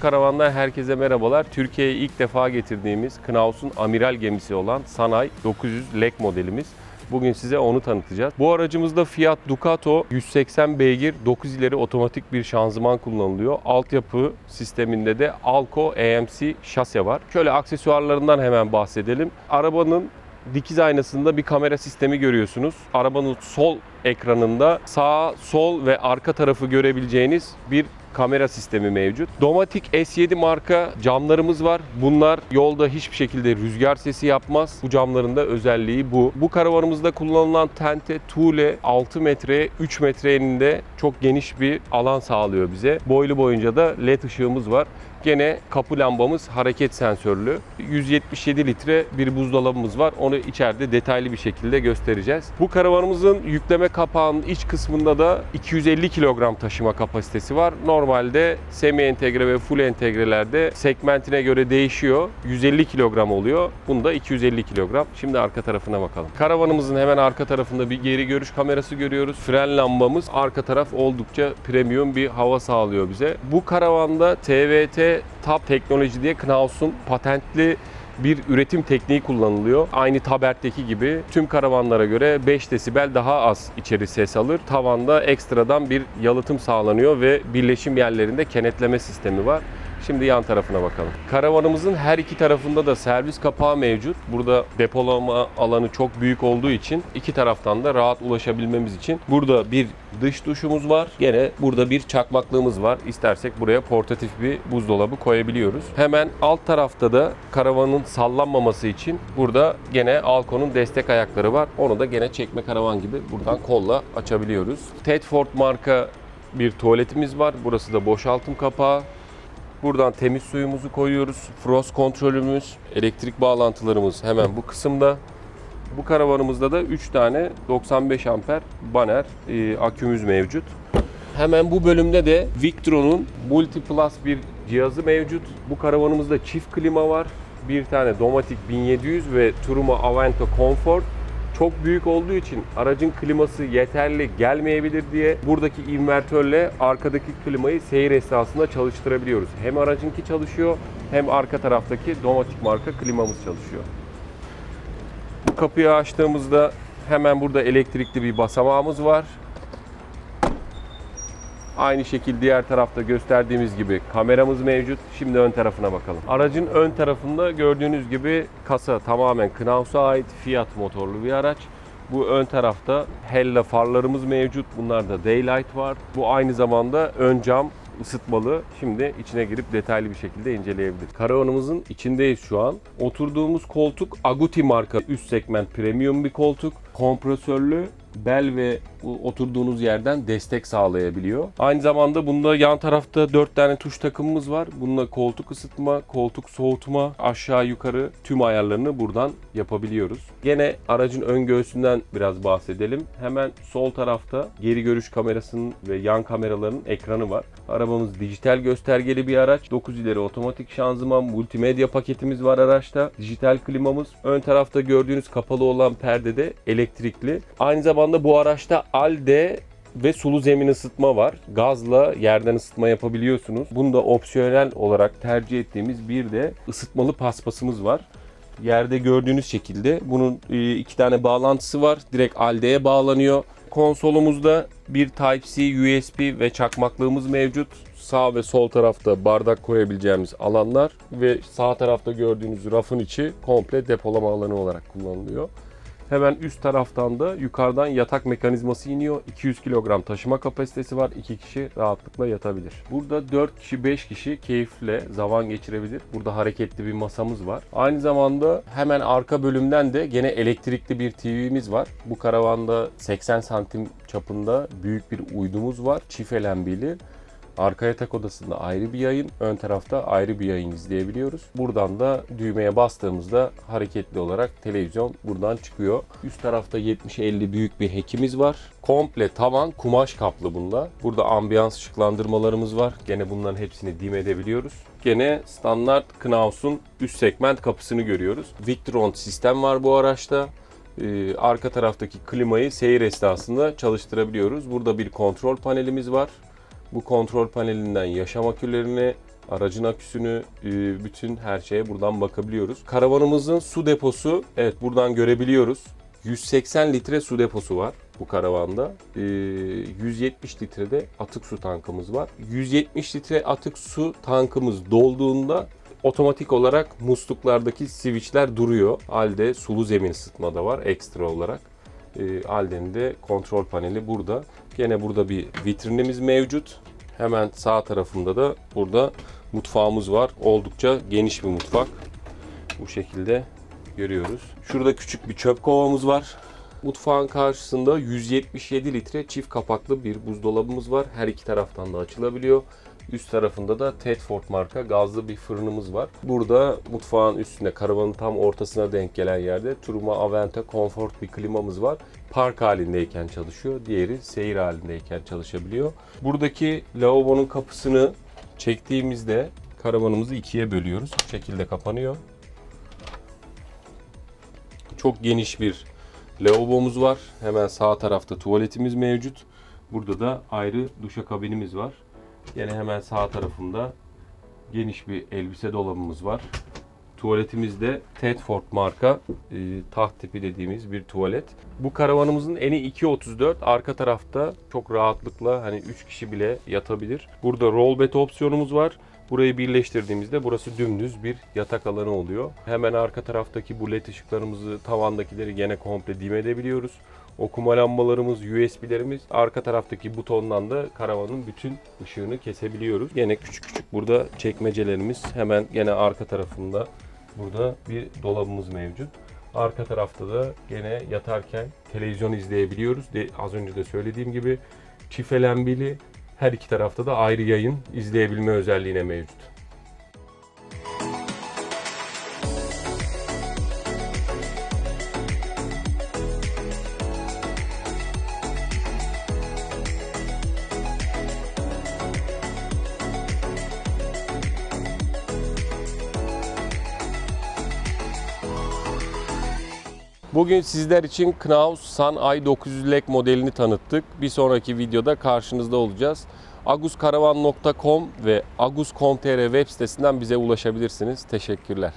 Knaus herkese merhabalar. Türkiye'ye ilk defa getirdiğimiz Knaus'un amiral gemisi olan Sanay 900 Lek modelimiz. Bugün size onu tanıtacağız. Bu aracımızda Fiat Ducato 180 beygir 9 ileri otomatik bir şanzıman kullanılıyor. Altyapı sisteminde de Alco AMC şase var. Şöyle aksesuarlarından hemen bahsedelim. Arabanın dikiz aynasında bir kamera sistemi görüyorsunuz. Arabanın sol ekranında sağ, sol ve arka tarafı görebileceğiniz bir kamera sistemi mevcut. Domatic S7 marka camlarımız var. Bunlar yolda hiçbir şekilde rüzgar sesi yapmaz. Bu camların da özelliği bu. Bu karavanımızda kullanılan tente Thule 6 metreye 3 metre eninde çok geniş bir alan sağlıyor bize. Boylu boyunca da led ışığımız var. Gene kapı lambamız hareket sensörlü. 177 litre bir buzdolabımız var. Onu içeride detaylı bir şekilde göstereceğiz. Bu karavanımızın yükleme kapağının iç kısmında da 250 kilogram taşıma kapasitesi var. Normalde semi entegre ve full entegrelerde segmentine göre değişiyor. 150 kilogram oluyor. Bunda 250 kilogram. Şimdi arka tarafına bakalım. Karavanımızın hemen arka tarafında bir geri görüş kamerası görüyoruz. Fren lambamız arka taraf oldukça premium bir hava sağlıyor bize. Bu karavanda TVT Tab teknoloji diye Knaus'un patentli bir üretim tekniği kullanılıyor. Aynı Tabert'teki gibi tüm karavanlara göre 5 desibel daha az içeri ses alır. Tavanda ekstradan bir yalıtım sağlanıyor ve birleşim yerlerinde kenetleme sistemi var. Şimdi yan tarafına bakalım. Karavanımızın her iki tarafında da servis kapağı mevcut. Burada depolama alanı çok büyük olduğu için iki taraftan da rahat ulaşabilmemiz için burada bir dış duşumuz var. Gene burada bir çakmaklığımız var. İstersek buraya portatif bir buzdolabı koyabiliyoruz. Hemen alt tarafta da karavanın sallanmaması için burada gene Alco'nun destek ayakları var. Onu da gene çekme karavan gibi buradan kolla açabiliyoruz. Tedford marka bir tuvaletimiz var. Burası da boşaltım kapağı. Buradan temiz suyumuzu koyuyoruz. Frost kontrolümüz, elektrik bağlantılarımız hemen bu kısımda. Bu karavanımızda da 3 tane 95 amper baner e, akümüz mevcut. Hemen bu bölümde de Victron'un Multi Plus bir cihazı mevcut. Bu karavanımızda çift klima var. Bir tane Domatic 1700 ve Turuma Avento Comfort çok büyük olduğu için aracın kliması yeterli gelmeyebilir diye buradaki invertörle arkadaki klimayı seyir esnasında çalıştırabiliyoruz. Hem aracınki çalışıyor hem arka taraftaki Domatic marka klimamız çalışıyor. Bu kapıyı açtığımızda hemen burada elektrikli bir basamağımız var. Aynı şekilde diğer tarafta gösterdiğimiz gibi kameramız mevcut. Şimdi ön tarafına bakalım. Aracın ön tarafında gördüğünüz gibi kasa tamamen Knaus'a ait Fiat motorlu bir araç. Bu ön tarafta Hella farlarımız mevcut. Bunlarda Daylight var. Bu aynı zamanda ön cam ısıtmalı. Şimdi içine girip detaylı bir şekilde inceleyebiliriz. Karavanımızın içindeyiz şu an. Oturduğumuz koltuk Aguti marka üst segment premium bir koltuk. Kompresörlü bel ve oturduğunuz yerden destek sağlayabiliyor. Aynı zamanda bunda yan tarafta 4 tane tuş takımımız var. Bununla koltuk ısıtma, koltuk soğutma, aşağı yukarı tüm ayarlarını buradan yapabiliyoruz. Gene aracın ön göğsünden biraz bahsedelim. Hemen sol tarafta geri görüş kamerasının ve yan kameraların ekranı var. Arabamız dijital göstergeli bir araç. 9 ileri otomatik şanzıman, multimedya paketimiz var araçta. Dijital klimamız. Ön tarafta gördüğünüz kapalı olan perdede elektrikli. Aynı zamanda bu araçta ALDE ve sulu zemin ısıtma var. Gazla yerden ısıtma yapabiliyorsunuz. Bunda opsiyonel olarak tercih ettiğimiz bir de ısıtmalı paspasımız var. Yerde gördüğünüz şekilde bunun e, iki tane bağlantısı var. Direkt ALDE'ye bağlanıyor. Konsolumuzda bir Type-C, USB ve çakmaklığımız mevcut. Sağ ve sol tarafta bardak koyabileceğimiz alanlar ve sağ tarafta gördüğünüz rafın içi komple depolama alanı olarak kullanılıyor. Hemen üst taraftan da yukarıdan yatak mekanizması iniyor. 200 kilogram taşıma kapasitesi var. 2 kişi rahatlıkla yatabilir. Burada 4 kişi 5 kişi keyifle zaman geçirebilir. Burada hareketli bir masamız var. Aynı zamanda hemen arka bölümden de gene elektrikli bir TV'miz var. Bu karavanda 80 santim çapında büyük bir uydumuz var. Çift elembili. Arka yatak odasında ayrı bir yayın, ön tarafta ayrı bir yayın izleyebiliyoruz. Buradan da düğmeye bastığımızda hareketli olarak televizyon buradan çıkıyor. Üst tarafta 70-50 büyük bir hekimiz var. Komple tavan kumaş kaplı bunda. Burada ambiyans ışıklandırmalarımız var. Gene bunların hepsini dim edebiliyoruz. Gene standart Knaus'un üst segment kapısını görüyoruz. Victron sistem var bu araçta. Ee, arka taraftaki klimayı seyir esnasında çalıştırabiliyoruz. Burada bir kontrol panelimiz var. Bu kontrol panelinden yaşam akülerini Aracın aküsünü, e, bütün her şeye buradan bakabiliyoruz. Karavanımızın su deposu, evet buradan görebiliyoruz. 180 litre su deposu var bu karavanda. E, 170 litrede atık su tankımız var. 170 litre atık su tankımız dolduğunda otomatik olarak musluklardaki switchler duruyor. Halde sulu zemin ısıtma da var ekstra olarak. E, Alden'in de kontrol paneli burada. Gene burada bir vitrinimiz mevcut. Hemen sağ tarafında da burada mutfağımız var. Oldukça geniş bir mutfak. Bu şekilde görüyoruz. Şurada küçük bir çöp kovamız var. Mutfağın karşısında 177 litre çift kapaklı bir buzdolabımız var. Her iki taraftan da açılabiliyor. Üst tarafında da Tedford marka gazlı bir fırınımız var. Burada mutfağın üstünde karavanın tam ortasına denk gelen yerde Turuma Avente Comfort bir klimamız var. Park halindeyken çalışıyor. Diğeri seyir halindeyken çalışabiliyor. Buradaki lavabonun kapısını çektiğimizde karavanımızı ikiye bölüyoruz. Bu şekilde kapanıyor. Çok geniş bir lavabomuz var. Hemen sağ tarafta tuvaletimiz mevcut. Burada da ayrı duşakabinimiz var. Yine hemen sağ tarafında geniş bir elbise dolabımız var. Tuvaletimizde Tedford marka e, taht tipi dediğimiz bir tuvalet. Bu karavanımızın eni 2.34. Arka tarafta çok rahatlıkla hani 3 kişi bile yatabilir. Burada roll bed opsiyonumuz var. Burayı birleştirdiğimizde burası dümdüz bir yatak alanı oluyor. Hemen arka taraftaki bu led ışıklarımızı, tavandakileri gene komple dim edebiliyoruz. Okuma lambalarımız, USB'lerimiz, arka taraftaki butondan da karavanın bütün ışığını kesebiliyoruz. Gene küçük küçük burada çekmecelerimiz hemen gene arka tarafında burada bir dolabımız mevcut. Arka tarafta da gene yatarken televizyon izleyebiliyoruz. De, az önce de söylediğim gibi çift elembili her iki tarafta da ayrı yayın izleyebilme özelliğine mevcut. Bugün sizler için Knaus Sun i900 Lek modelini tanıttık. Bir sonraki videoda karşınızda olacağız. aguskaravan.com ve agus.com.tr web sitesinden bize ulaşabilirsiniz. Teşekkürler.